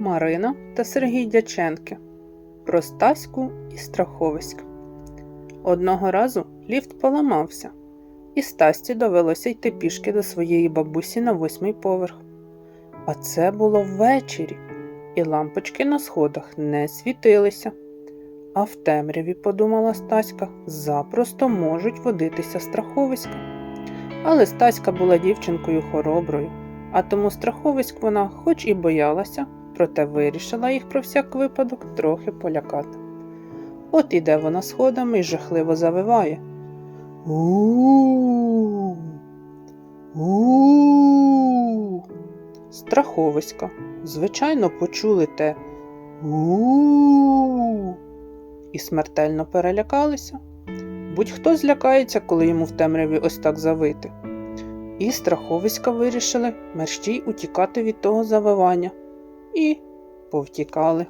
Марина та Сергій Дяченки про Стаську і Страховиська. Одного разу ліфт поламався, і Стасті довелося йти пішки до своєї бабусі на восьмий поверх. А це було ввечері, і лампочки на сходах не світилися. А в темряві, подумала Стаська, запросто можуть водитися страховиська. Але Стаська була дівчинкою хороброю, а тому страховиськ вона, хоч і боялася, проте вирішила їх про всяк випадок трохи полякати. От іде вона сходами і жахливо завиває. у у Страховиська, звичайно, почули те і смертельно перелякалися. Будь-хто злякається, коли йому в темряві ось так завити. І страховиська вирішили мерщій утікати від того завивання. І повтікали.